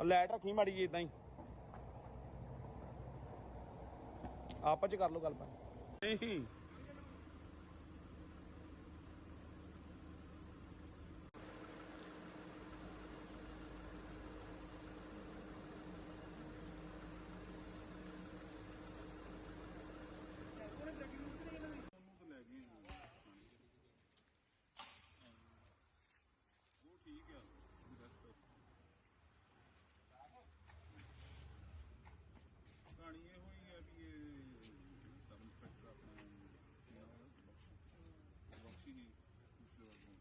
Light ਰੱਖੀ ਮਾੜੀ ਜੀ ਇਦਾਂ ਹੀ। ਆਪਸ ਚ ਕਰ ਲਓ ਗੱਲ ਪਰ ਨਹੀਂ ਕਹਾਣੀ ਇਹ ਹੋਈ ਹੈ ਵੀ ਇਹ ਸਬ ਇੰਸਪੈਕਟਰ ਆਪਣਾ ਕੀ ਨਾਮ ਹੈ ਉਹਦਾ? ਬਖਸ਼ੀ ਹੀ ਪਿਛਲੇ ਵਾਰ ਨੂੰ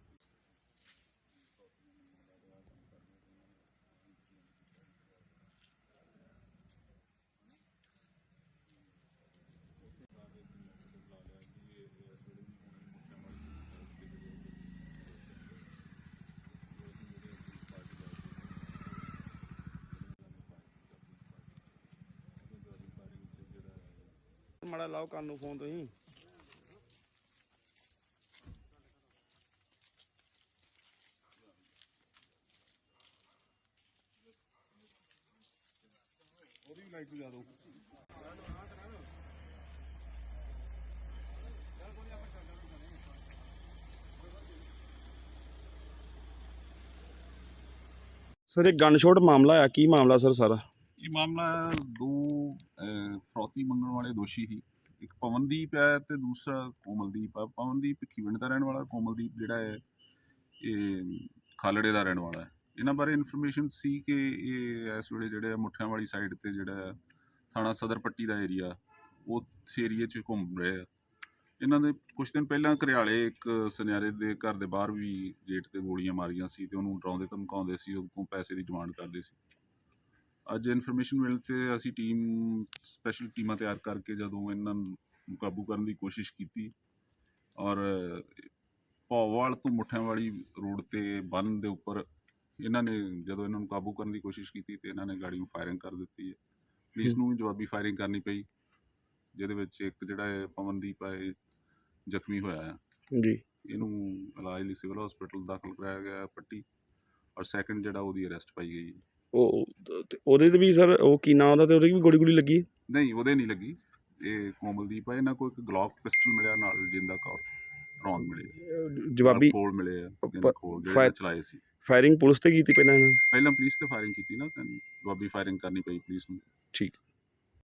ਮਾੜਾ ਲਾਓ ਕੰਨ ਨੂੰ ਫੋਨ ਤੁਸੀਂ। ਉਹਦੀ ਵੀ ਲਾਈਟ ਬੁਝਾ ਦਿਓ ਸਰ ਇਹ ਗਨ ਸ਼ਾਟ ਮਾਮਲਾ ਆ। ਕੀ ਮਾਮਲਾ ਸਰ ਸਾਰਾ? ਇਹ ਮਾਮਲਾ ਦੋ ਅਹ, ਫਰੌਤੀ ਮੰਗਣ ਵਾਲੇ ਦੋਸ਼ੀ ਸੀ ਇੱਕ ਪਵਨਦੀਪ ਹੈ ਤੇ ਦੂਸਰਾ ਕੋਮਲਦੀਪ ਹੈ। ਪਵਨਦੀਪ ਖੀਵਣ ਦਾ ਰਹਿਣ ਵਾਲਾ, ਕੋਮਲਦੀਪ ਜਿਹੜਾ ਹੈ, ਇਹ ਖਾਲੜੇ ਦਾ ਰਹਿਣ ਵਾਲਾ ਹੈ। ਇਹਨਾਂ ਬਾਰੇ ਇਨਫੋਰਮੇਸ਼ਨ ਸੀ ਕਿ ਇਹ ਇਸ ਵੇਲੇ ਜਿਹੜੇ ਮੁੱਠਿਆਂ ਵਾਲੀ ਸਾਈਡ ਤੇ ਜਿਹੜਾ ਥਾਣਾ ਸਦਰ ਪੱਟੀ ਦਾ ਏਰੀਆ ਉਸ ਏਰੀਏ 'ਚ ਘੁੰਮ ਰਹੇ ਆ ਇਹਨਾਂ ਦੇ ਕੁਝ ਦਿਨ ਪਹਿਲਾਂ ਘਰਿਆਲੇ ਇੱਕ ਸੁਨਿਆਰੇ ਦੇ ਘਰ ਦੇ ਬਾਹਰ ਵੀ ਗੇਟ ਤੇ ਗੋਲੀਆਂ ਮਾਰੀਆਂ ਸੀ ਤੇ ਉਹਨੂੰ ਡਰਾਉਂਦੇ ਧਮਕਾਉਂਦੇ ਸੀ ਉਹ ਕੋਲ ਪੈਸੇ ਦੀ ਡਿਮਾਂਡ ਕਰਦੇ ਸੀ। ਅੱਜ ਇਨਫੋਰਮੇਸ਼ਨ ਮਿਲ ਤੇ ਅਸੀਂ ਟੀਮ ਸਪੈਸ਼ਲ ਟੀਮਾਂ ਤਿਆਰ ਕਰਕੇ ਜਦੋਂ ਇਹਨਾਂ ਨੂੰ ਕਾਬੂ ਕਰਨ ਦੀ ਕੋਸ਼ਿਸ਼ ਕੀਤੀ ਔਰ ਭੌਵਾਲ ਤੋਂ ਮੁੱਠਿਆਂ ਵਾਲੀ ਰੋਡ ਤੇ ਬੰਨ ਦੇ ਉੱਪਰ ਇਹਨਾਂ ਨੇ ਜਦੋਂ ਇਹਨਾਂ ਨੂੰ ਕਾਬੂ ਕਰਨ ਦੀ ਕੋਸ਼ਿਸ਼ ਕੀਤੀ ਤੇ ਇਹਨਾਂ ਨੇ ਗਾੜੀ ਨੂੰ ਫਾਇਰਿੰਗ ਕਰ ਦਿੱਤੀ ਹੈ। ਪੁਲਿਸ ਨੂੰ ਵੀ ਜਵਾਬੀ ਫਾਇਰਿੰਗ ਕਰਨੀ ਪਈ ਜਿਹਦੇ ਵਿੱਚ ਇੱਕ ਜਿਹੜਾ ਹੈ ਪਵਨਦੀਪ ਹੈ ਜ਼ਖਮੀ ਹੋਇਆ ਹੈ। ਜੀ। ਇਹਨੂੰ ਇਲਾਜ ਲਈ ਸਿਵਲ ਹਸਪੀਟਲ ਦਾਖਲ ਕਰਾਇਆ ਗਿਆ ਪੱਟੀ ਔਰ ਸੈਕੰਡ ਜਿਹੜਾ ਉਹਦੀ ਅਰੈਸਟ ਪਾਈ ਗਈ ਹੈ। ਉਹ ਤੇ ਉਹਦੇ ਤੇ ਵੀ ਸਰ ਉਹ ਕੀ ਨਾਂ ਉਹਦਾ ਤੇ ਉਹਦੇ ਵੀ ਗੋਲੀ ਗੋਲੀ ਲੱਗੀ ਨਹੀਂ ਉਹਦੇ ਨਹੀਂ ਲੱਗੀ। ਇਹ ਕੋਮਲਦੀਪ ਹੈ ਇਹਨਾਂ ਕੋਲ ਇੱਕ ਗਲੌਕ ਪਿਸਟਲ ਮਿਲਿਆ ਨਾਲ ਜਿੰਦਾ ਕੌਰ ਰੌਂਦ ਮਿਲੇ ਜਵਾਬੀ ਖੋਲ ਮਿਲੇ ਆ ਪ- ਜਿਹੜੇ ਚਲਾਏ ਸੀ। ਫਾਇਰਿੰਗ ਪੁਲਿਸ ਤੇ ਕੀਤੀ ਪਹਿਲਾਂ ਇਹਨਾਂ ਨੇ? ਪਹਿਲਾਂ ਪੁਲਿਸ ਤੇ ਫਾਇਰਿੰਗ ਕੀਤੀ ਨਾ ਤਾਂ ਜਵਾਬੀ ਫਾਇਰਿੰਗ ਕਰਨੀ ਪਈ ਪੁਲਿਸ ਨੂੰ। ਠੀਕ।